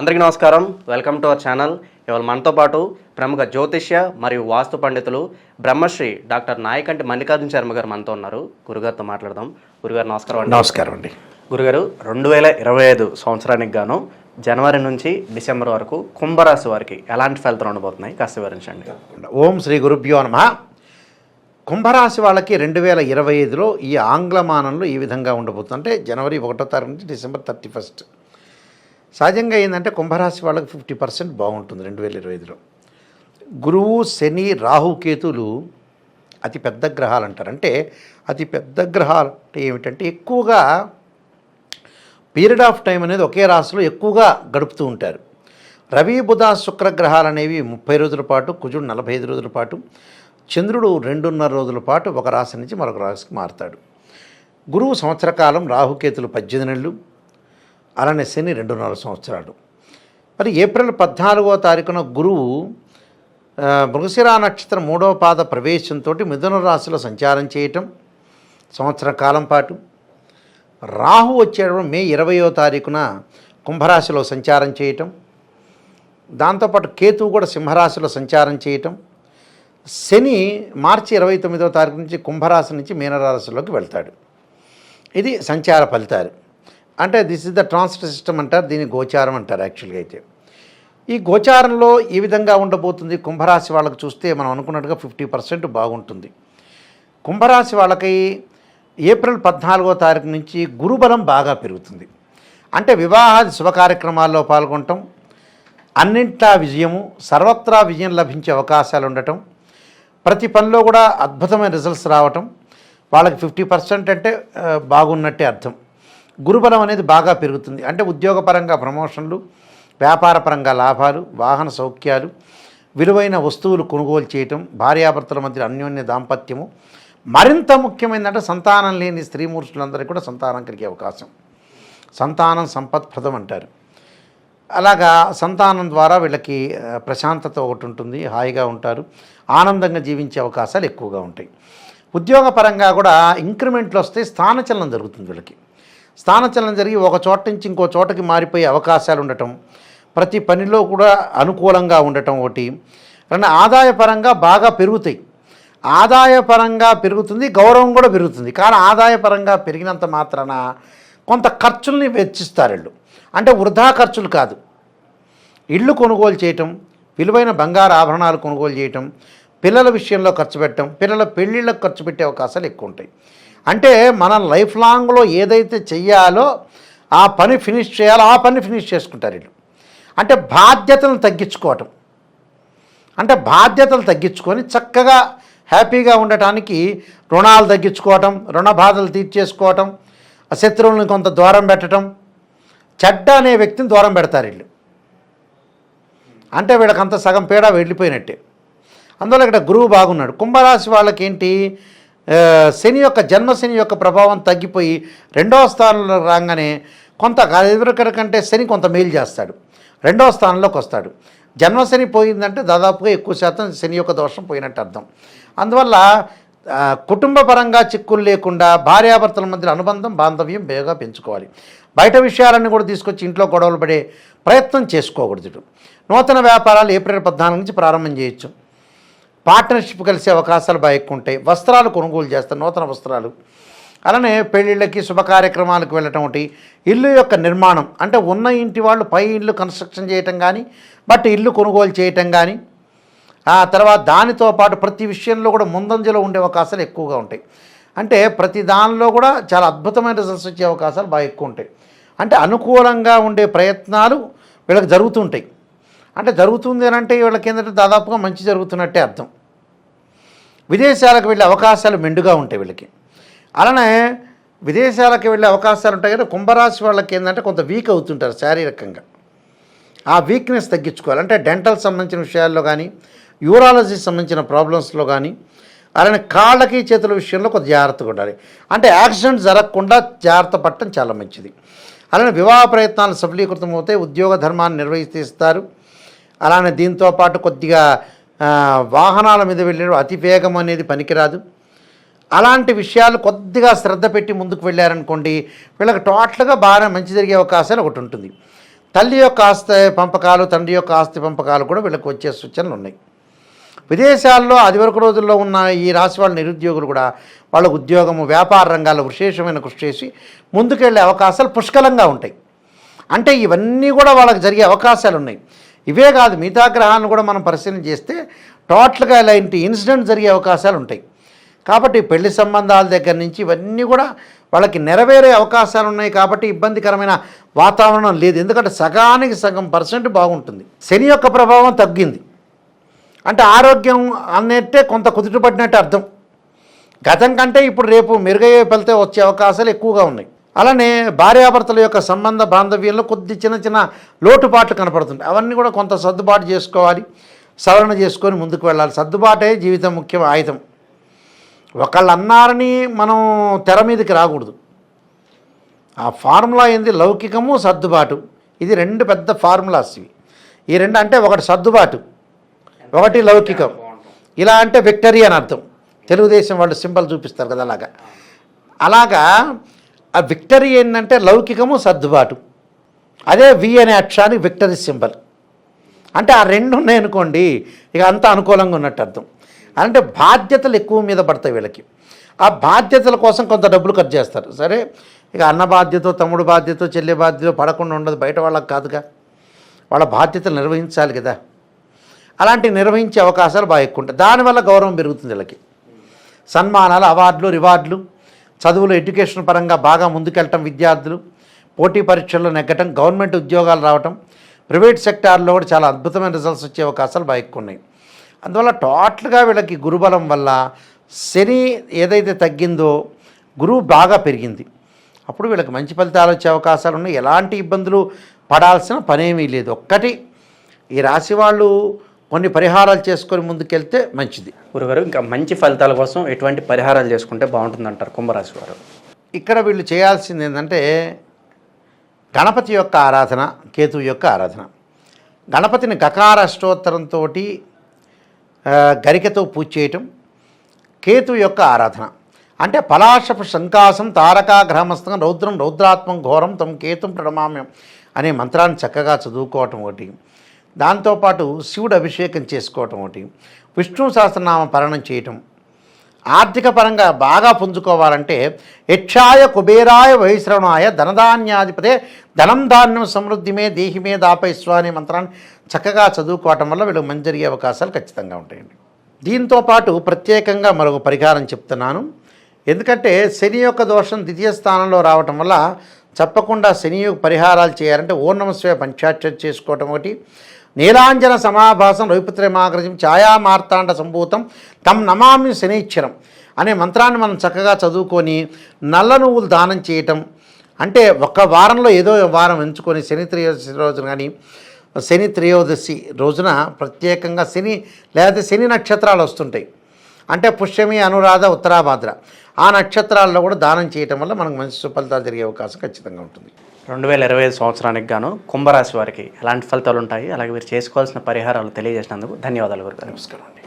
అందరికీ నమస్కారం. Welcome to our channel ఇవాళ మనతో పాటు ప్రముఖ జ్యోతిష్య మరియు వాస్తు పండితులు బ్రహ్మశ్రీ డాక్టర్ నాయకంటి మల్లికార్జున శర్మ గారు మనతో ఉన్నారు. గురుగారితో మాట్లాడదాం. గురుగారు నమస్కారం అండి. నమస్కారం అండి. గురుగారు రెండు వేల ఇరవై ఐదు సంవత్సరానికి గాను జనవరి నుంచి డిసెంబర్ వరకు కుంభరాశి వారికి ఎలాంటి ఫలితాలు ఉండబోతున్నాయి? కాస్త వివరించండి. ఓం శ్రీ గురుభ్యో నమ. కుంభరాశి వాళ్ళకి రెండు వేల ఇరవై ఐదులో ఈ ఆంగ్లమానంలో ఈ విధంగా ఉండబోతుంది. అంటే జనవరి ఒకటో తారీఖు నుంచి డిసెంబర్ థర్టీ ఫస్ట్. సహజంగా ఏంటంటే కుంభరాశి వాళ్ళకి ఫిఫ్టీ పర్సెంట్ బాగుంటుంది రెండు వేల ఇరవై ఐదులో. గురువు శని రాహు కేతులు అతి పెద్ద గ్రహాలు అంటారు. అంటే అతి పెద్ద గ్రహాలు అంటే ఏమిటంటే ఎక్కువగా పీరియడ్ ఆఫ్ టైం అనేది ఒకే రాశిలో ఎక్కువగా గడుపుతూ ఉంటారు. రవి బుధ శుక్ర గ్రహాలు అనేవి ముప్పై రోజుల పాటు కుజుడు నలభై ఐదు రోజుల పాటు చంద్రుడు రెండున్నర రోజుల పాటు ఒక రాశి నుంచి మరొక రాశికి మారుతాడు. గురువు సంవత్సర కాలం రాహుకేతులు పద్దెనిమిది నెలలు అలానే శని రెండున్నర సంవత్సరాలు. మరి ఏప్రిల్ పద్నాలుగో తారీఖున గురువు మృగశిరా నక్షత్రం మూడవ పాద ప్రవేశంతో మిథున రాశిలో సంచారం చేయటం సంవత్సర కాలం పాటు. రాహు వచ్చేటప్పుడు మే ఇరవయో తారీఖున కుంభరాశిలో సంచారం చేయటం. దాంతోపాటు కేతువు కూడా సింహరాశిలో సంచారం చేయటం. శని మార్చి ఇరవై తొమ్మిదవ తారీఖు నుంచి కుంభరాశి నుంచి మీనరాశిలోకి వెళ్తాడు. ఇది సంచార ఫలితాలు. అంటే this is the transfer system అంటారు దీన్ని గోచారం అంటారు యాక్చువల్గా అయితే. ఈ గోచారంలో ఈ విధంగా ఉండబోతుంది. కుంభరాశి వాళ్ళకి చూస్తే మనం అనుకున్నట్టుగా ఫిఫ్టీ పర్సెంట్ బాగుంటుంది. కుంభరాశి వాళ్ళకి ఏప్రిల్ పద్నాలుగో తారీఖు నుంచి గురుబలం బాగా పెరుగుతుంది. అంటే వివాహాది శుభ కార్యక్రమాల్లో పాల్గొనటం అన్నింటా విజయము సర్వత్రా విజయం లభించే అవకాశాలు ఉండటం ప్రతి పనిలో కూడా అద్భుతమైన రిజల్ట్స్ రావటం వాళ్ళకి ఫిఫ్టీ పర్సెంట్ అంటే బాగున్నట్టే అర్థం. గురుబలం అనేది బాగా పెరుగుతుంది. అంటే ఉద్యోగపరంగా ప్రమోషన్లు వ్యాపారపరంగా లాభాలు వాహన సౌఖ్యాలు విలువైన వస్తువులు కొనుగోలు చేయటం భార్యాభర్తల మధ్య అన్యోన్య దాంపత్యము. మరింత ముఖ్యమైనదంటే సంతానం లేని స్త్రీమూర్తులందరికీ కూడా సంతానం కలిగే అవకాశం. సంతానం సంపత్ప్రదం అంటారు. అలాగా సంతానం ద్వారా వీళ్ళకి ప్రశాంతత ఒకటి ఉంటుంది హాయిగా ఉంటారు ఆనందంగా జీవించే అవకాశాలు ఎక్కువగా ఉంటాయి. ఉద్యోగపరంగా కూడా ఇంక్రిమెంట్లు వస్తే స్థానచలనం జరుగుతుంది వీళ్ళకి. స్థానచలనం జరిగి ఒక చోట నుంచి ఇంకో చోటకి మారిపోయే అవకాశాలు ఉండటం ప్రతి పనిలో కూడా అనుకూలంగా ఉండటం ఒకటి. రెండు ఆదాయపరంగా బాగా పెరుగుతాయి. ఆదాయపరంగా పెరుగుతుంది గౌరవం కూడా పెరుగుతుంది. కానీ ఆదాయపరంగా పెరిగినంత మాత్రాన కొంత ఖర్చుల్ని వెచ్చిస్తారు వీళ్ళు. అంటే వృధా ఖర్చులు కాదు. ఇళ్ళు కొనుగోలు చేయటం విలువైన బంగారు ఆభరణాలు కొనుగోలు చేయటం పిల్లల విషయంలో ఖర్చు పెట్టడం పిల్లల పెళ్ళిళ్ళకు ఖర్చు పెట్టే అవకాశాలు ఎక్కువ ఉంటాయి. అంటే మన లైఫ్ లాంగ్లో ఏదైతే చెయ్యాలో ఆ పని ఫినిష్ చేయాలో ఆ పని ఫినిష్ చేసుకుంటారు వీళ్ళు. అంటే బాధ్యతలను తగ్గించుకోవటం. అంటే బాధ్యతలు తగ్గించుకొని చక్కగా హ్యాపీగా ఉండటానికి రుణాలు తగ్గించుకోవటం రుణ బాధలు తీర్చేసుకోవటం శత్రువులను కొంత దూరం పెట్టడం చెడ్డ అనే వ్యక్తిని దూరం పెడతారు వీళ్ళు. అంటే వీళ్ళకంత సగం పీడ వెళ్ళిపోయినట్టే. అందువల్ల ఇక్కడ గురువు బాగున్నాడు. కుంభరాశి వాళ్ళకేంటి? శని యొక్క జన్మ శని యొక్క ప్రభావం తగ్గిపోయి రెండవ స్థానంలో రాగానే కొంత ఎదురుకర కంటే శని కొంత మేలు చేస్తాడు. రెండవ స్థానంలోకి వస్తాడు. జన్మశని పోయిందంటే దాదాపుగా ఎక్కువ శాతం శని యొక్క దోషం పోయినట్టు అర్థం. అందువల్ల కుటుంబ పరంగా చిక్కులు లేకుండా భార్యాభర్తల మధ్య అనుబంధం బాంధవ్యం బేగా పెంచుకోవాలి. బయట విషయాలన్నీ కూడా తీసుకొచ్చి ఇంట్లో గొడవలు పడే ప్రయత్నం చేసుకోకూడదు. ఇటు. నూతన వ్యాపారాలు ఏప్రిల్ పద్నాలుగు నుంచి ప్రారంభం చేయొచ్చు. పార్ట్నర్షిప్ కలిసే అవకాశాలు బాగా ఎక్కువ ఉంటాయి. వస్త్రాలు కొనుగోలు చేస్తారు నూతన వస్త్రాలు. అలానే పెళ్ళిళ్ళకి శుభ కార్యక్రమాలకు వెళ్ళటం ఒకటి. ఇల్లు యొక్క నిర్మాణం అంటే ఉన్న ఇంటి వాళ్ళు పై ఇల్లు కన్స్ట్రక్షన్ చేయటం కానీ బట్ ఇల్లు కొనుగోలు చేయటం కానీ ఆ తర్వాత దానితో పాటు ప్రతి విషయంలో కూడా ముందంజలో ఉండే అవకాశాలు ఎక్కువగా ఉంటాయి. అంటే ప్రతి దానిలో కూడా చాలా అద్భుతమైన రిజల్ట్స్ వచ్చే అవకాశాలు బాగా ఎక్కువ ఉంటాయి. అంటే అనుకూలంగా ఉండే ప్రయత్నాలు వీళ్ళకి జరుగుతుంటాయి అంటే జరుగుతుంది అని అంటే వీళ్ళకి ఏంటంటే దాదాపుగా మంచి జరుగుతున్నట్టే అర్థం. విదేశాలకు వెళ్ళే అవకాశాలు మెండుగా ఉంటాయి వీళ్ళకి. అలానే విదేశాలకు వెళ్ళే అవకాశాలు ఉంటాయి కదా కుంభరాశి వాళ్ళకి ఏంటంటే కొంత వీక్ అవుతుంటారు శారీరకంగా. ఆ వీక్నెస్ తగ్గించుకోవాలి. అంటే డెంటల్ సంబంధించిన విషయాల్లో కానీ యూరాలజీ సంబంధించిన ప్రాబ్లమ్స్లో కానీ అలానే కాళ్ళకి చేతుల విషయంలో కొంత జాగ్రత్తగా ఉండాలి. అంటే యాక్సిడెంట్ జరగకుండా జాగ్రత్త పడటం చాలా మంచిది. అలానే వివాహ ప్రయత్నాలు సఫలీకృతం అవుతాయి ఉద్యోగ ధర్మాన్ని నిర్వహిస్తారు. అలానే దీంతో పాటు కొద్దిగా వాహనాల మీద వెళ్ళే అతి వేగం అనేది పనికిరాదు. అలాంటి విషయాలు కొద్దిగా శ్రద్ధ పెట్టి ముందుకు వెళ్ళారనుకోండి వీళ్ళకి టోటల్గా బాగా మంచి జరిగే అవకాశాలు ఒకటి ఉంటుంది. తల్లి యొక్క ఆస్తి పంపకాలు తండ్రి యొక్క ఆస్తి పంపకాలు కూడా వీళ్ళకి వచ్చే సూచనలు ఉన్నాయి. విదేశాల్లో అది వరకు రోజుల్లో ఉన్న ఈ రాశి వాళ్ళ నిరుద్యోగులు కూడా వాళ్ళ ఉద్యోగము వ్యాపార రంగాల్లో విశేషమైన కృషి చేసి ముందుకెళ్ళే అవకాశాలు పుష్కలంగా ఉంటాయి. అంటే ఇవన్నీ కూడా వాళ్ళకి జరిగే అవకాశాలు ఉన్నాయి. ఇవే కాదు మిగతా గ్రహాలను కూడా మనం పరిశీలన చేస్తే టోటల్గా ఇలాంటి ఇన్సిడెంట్ జరిగే అవకాశాలు ఉంటాయి. కాబట్టి పెళ్ళి సంబంధాల దగ్గర నుంచి ఇవన్నీ కూడా వాళ్ళకి నెరవేరే అవకాశాలు ఉన్నాయి కాబట్టి ఇబ్బందికరమైన వాతావరణం లేదు. ఎందుకంటే సగానికి సగం పర్సెంట్ బాగుంటుంది. శని యొక్క ప్రభావం తగ్గింది. అంటే ఆరోగ్యం అన్నట్టే కొంత కుదుటపడినట్టు అర్థం. గతం కంటే ఇప్పుడు రేపు మెరుగయ్యే పెళ్తే వచ్చే అవకాశాలు ఎక్కువగా ఉన్నాయి. అలానే భార్యాభర్తల యొక్క సంబంధ బాంధవ్యంలో కొద్ది చిన్న చిన్న లోటుపాట్లు కనపడుతుంటాయి. అవన్నీ కూడా కొంత సర్దుబాటు చేసుకోవాలి సవరణ చేసుకొని ముందుకు వెళ్ళాలి. సర్దుబాటే జీవితం ముఖ్యం ఆయుధం. ఒకళ్ళు అన్నారని మనం తెర మీదకి రాకూడదు. ఆ ఫార్ములా ఏంది? లౌకికము సర్దుబాటు. ఇది రెండు పెద్ద ఫార్ములాస్ ఇవి. ఈ రెండు అంటే ఒకటి సర్దుబాటు ఒకటి లౌకికం. ఇలా అంటే విక్టరీ అని అర్థం. తెలుగుదేశం వాళ్ళు సింబల్ చూపిస్తారు కదా అలాగా. అలాగా ఆ విక్టరీ ఏంటంటే లౌకికము సర్దుబాటు. అదే వి అనే అక్షరానికి విక్టరీ సింబల్. అంటే ఆ రెండు ఉన్నాయనుకోండి ఇక అంత అనుకూలంగా ఉన్నట్టు అర్థం. అంటే బాధ్యతలు ఎక్కువ మీద పడతాయి వీళ్ళకి. ఆ బాధ్యతల కోసం కొంత డబ్బులు ఖర్చు చేస్తారు. సరే ఇక అన్న బాధ్యత తమ్ముడు బాధ్యత చెల్లి బాధ్యత పడకుండా ఉండదు బయట వాళ్ళకి కాదుగా. వాళ్ళ బాధ్యతలు నిర్వహించాలి కదా. అలాంటివి నిర్వహించే అవకాశాలు బాగా ఎక్కువ ఉంటాయి. దానివల్ల గౌరవం పెరుగుతుంది వీళ్ళకి. సన్మానాలు అవార్డులు రివార్డులు చదువులు ఎడ్యుకేషన్ పరంగా బాగా ముందుకెళ్ళటం విద్యార్థులు పోటీ పరీక్షల్లో నెగ్గటం గవర్నమెంట్ ఉద్యోగాలు రావటం ప్రైవేట్ సెక్టార్లో కూడా చాలా అద్భుతమైన రిజల్ట్స్ వచ్చే అవకాశాలు బాగా ఎక్కువ ఉన్నాయి. అందువల్ల టోటల్గా వీళ్ళకి గురుబలం వల్ల శని ఏదైతే తగ్గిందో గురువు బాగా పెరిగింది. అప్పుడు వీళ్ళకి మంచి ఫలితాలు వచ్చే అవకాశాలు ఉన్నాయి. ఎలాంటి ఇబ్బందులు పడాల్సిన పనేమీ లేదు. ఒక్కటి ఈ రాశి వాళ్ళు కొన్ని పరిహారాలు చేసుకొని ముందుకెళ్తే మంచిది. గురుగారు ఇంకా మంచి ఫలితాల కోసం ఎటువంటి పరిహారాలు చేసుకుంటే బాగుంటుందంటారు కుంభరాశి వారు? ఇక్కడ వీళ్ళు చేయాల్సింది ఏంటంటే గణపతి యొక్క ఆరాధన కేతువు యొక్క ఆరాధన. గణపతిని గకార అష్టోత్తరంతో గరికతో పూజ చేయటం కేతు యొక్క ఆరాధన. అంటే పలాశపు శంకాసం తారకాగ్రహమస్తం రౌద్రం రౌద్రాత్మం ఘోరం తమ కేతుం ప్రణమామ్యం అనే మంత్రాన్ని చక్కగా చదువుకోవటం ఒకటి. దాంతోపాటు శివుడు అభిషేకం చేసుకోవటం ఒకటి. విష్ణు సహస్రనామ పరణం చేయటం. ఆర్థిక పరంగా బాగా పుంజుకోవాలంటే యక్షాయ కుబేరాయ వైశ్రవణాయ ధనధాన్యాధిపతే ధనం ధాన్యం సమృద్ధిమే దేహిమే దాపైస్వ అనే మంత్రాన్ని చక్కగా చదువుకోవటం వల్ల వీళ్ళు మంజరిగే అవకాశాలు ఖచ్చితంగా ఉంటాయండి. దీంతో పాటు ప్రత్యేకంగా మరొక పరిహారం చెప్తున్నాను. ఎందుకంటే శని యొక్క దోషం ద్వితీయ స్థానంలో రావటం వల్ల తప్పకుండా శని యొక్క పరిహారాలు చేయాలంటే ఓం నమస్వే పంచాక్షరి చేసుకోవటం ఒకటి. నీలాంజన సమాభాసం రవిపుత్రమాగ్రజం ఛాయా మార్తాండ సంభూతం తమ్ నమామి శనిచ్చరం అనే మంత్రాన్ని మనం చక్కగా చదువుకొని నల్ల నువ్వులు దానం చేయటం. అంటే ఒక వారంలో ఏదో వారం ఎంచుకొని శని త్రయోదశి రోజున కానీ శని త్రయోదశి రోజున ప్రత్యేకంగా శని లేకపోతే శని నక్షత్రాలు వస్తుంటాయి. అంటే పుష్యమి అనురాధ ఉత్తరాభాద్ర. ఆ నక్షత్రాల్లో కూడా దానం చేయటం వల్ల మనకు మంచి సుఫలితాలు జరిగే అవకాశం ఖచ్చితంగా ఉంటుంది. రెండు వేల ఇరవై ఐదు సంవత్సరానికి గాను కుంభరాశి వారికి ఎలాంటి ఫలితాలు ఉంటాయి? అలాగే మీరు చేసుకోవాల్సిన పరిహారాలు తెలియజేసినందుకు ధన్యవాదాలు గురుగారు. నమస్కారం అండి.